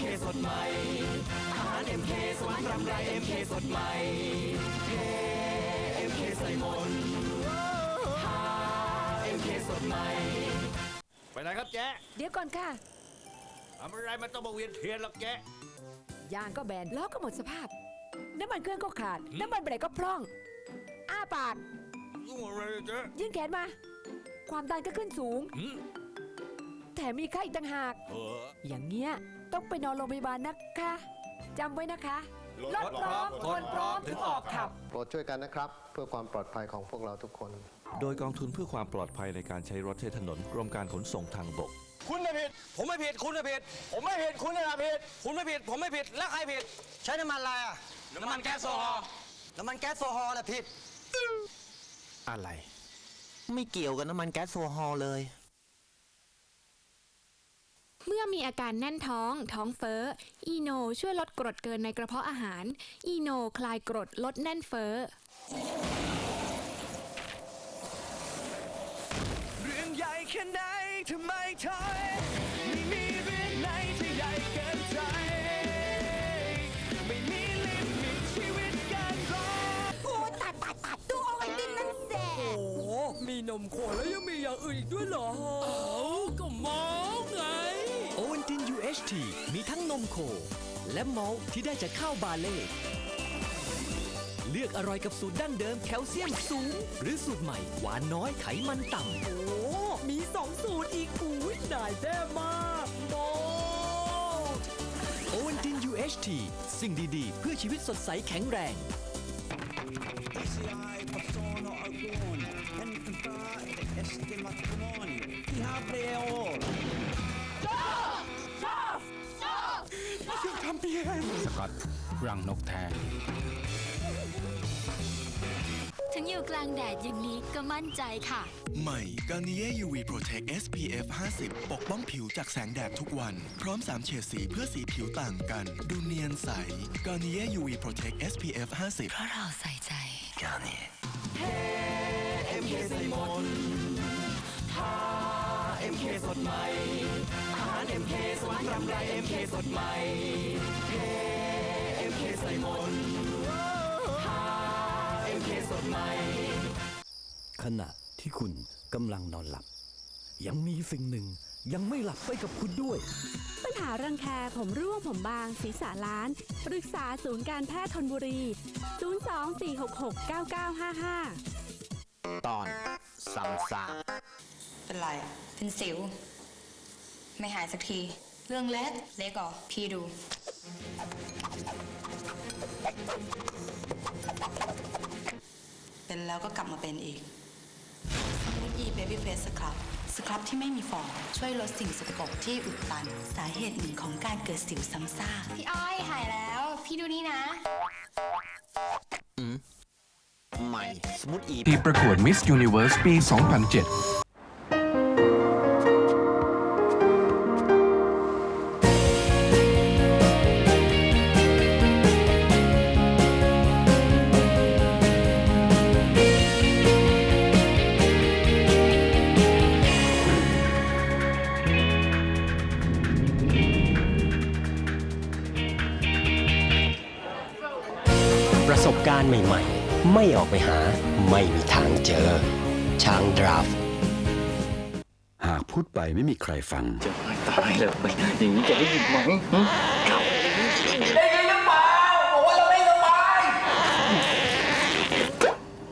MK สดใหม่ อาหาร MK สวรรค์รำไร MK สดใหม่เฮ้ MK ใส่มนต์หา MK สดใหม่ ไปไหนครับแจ๊เดี๋ยวก่อนค่ะ ทำอะไรมันต้องมาเวียนเทียนหรอกแจ๊ยางก็แบนล้อก็หมดสภาพ น้ำมันเครื่องก็ขาด น้ำมันเบรกก็พร่อง อ้าปาก ยุ่งอะไรเจ๊ยื่นแขนมา ความดันก็ขึ้นสูง หืมแถมมีไข้อีกต่างหาก เอออย่างเงี้ย ต้องไปนอนโรงพยาบาลนะคะจำไว้นะคะรถพร้อมคนพร้อมถึงออกขับ โปรดช่วยกันนะครับ เพื่อความปลอดภัยของพวกเราทุกคน โดยกองทุนเพื่อความปลอดภัยในการใช้รถใช้ถนนกรมการขนส่งทางบก คุณไม่ผิด ผมไม่ผิด คุณไม่ผิด ผมไม่ผิด คุณไม่ผิด คุณไม่ผิด ผมไม่ผิด แล้วใครผิด ใช้น้ำมันอะไรอะ น้ำมันแก๊สโซฮอล์น้ำมันแก๊สโซฮอล์แหละผิด อะไร ไม่เกี่ยวกับน้ำมันแก๊สโซฮอล์เลย เมื่อมีอาการแน่นท้อง ท้องเฟ้อ อีโนช่วยลดกรดเกินในกระเพาะอาหาร อีโนคลายกรดลดแน่นเฟ้อ เรื่องใหญ่แค่ไหนทำไมถอยไม่มีเรื่องไหนที่ใหญ่เกินใจ ไม่มีลิมิตชีวิตการรอ โอ้ตัดตัดตัดดูเอาไอ้ดินนั่นแสโอ้มีนมโคแล้วยังมีอย่างอื่นอีกด้วยเหรอก็มองไงโอวันติน UHT มีทั้งนมโค และมอลต์ที่ได้จากข้าวบาเล่เลือกอร่อยกับสูตรดั้งเดิมแคลเซียมสูง หรือสูตรใหม่ หวานน้อยไขมันต่ำ โอ้มีสองสูตรอีกอุ้ยได้แท้มากโมโอวันติน UHT สิ่งดีๆ เพื่อชีวิตสดใสแข็งแรง สกอตรังนกแท้ถึงอยู่กลางแดดอย่างนี้ก็มั่นใจค่ะ ใหม่ Garnier UV Protect SPF 50 ปกป้องผิวจากแสงแดดทุกวัน พร้อม 3 เฉดสีเพื่อสีผิวต่างกัน ดูเนียนใส Garnier UV Protect SPF 50 เพราะเราใส่ใจ Garnier MK ใส่มนต์หา MK สดใหม่อาหาร MK สวรรค์รำไร MK สดใหม่เฮ้ MK ใส่มนต์หา MK สดใหม่ขณะที่คุณกำลังนอนหลับ ยังมีสิ่งหนึ่งยังไม่หลับไปกับคุณด้วย ปัญหารังแคผมร่วงผมบาง ศีรษะล้าน ปรึกษาศูนย์การแพทย์ทนบุรี 024669955 ตอนซ้ำซากเป็นไรอะเป็นสิว ไม่หายสักที เรื่องเล็กเล็กเหรอพี่ดู เป็นแล้วก็กลับมาเป็นอีกสมูทยีเบบี้เฟสสครับ สครับที่ไม่มีฟองช่วยลดสิ่งสกปรกที่อุดตัน สาเหตุหนึ่งของการเกิดสิวซ้ำซากพี่อ้อยหายแล้ว พี่ดูนี่นะ ใหม่สมุทอี ที่ประกวด Miss Universe ปี 2007 ประสบการณ์ใหม่ๆ ไม่ออกไปหาไม่มีทางเจอ ช้างดราฟ หากพูดไปไม่มีใครฟังตายเลยอย่างนี้จะได้ยินไหม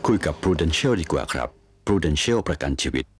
คุยกับ Prudential ดีกว่าครับ Prudential ประกันชีวิต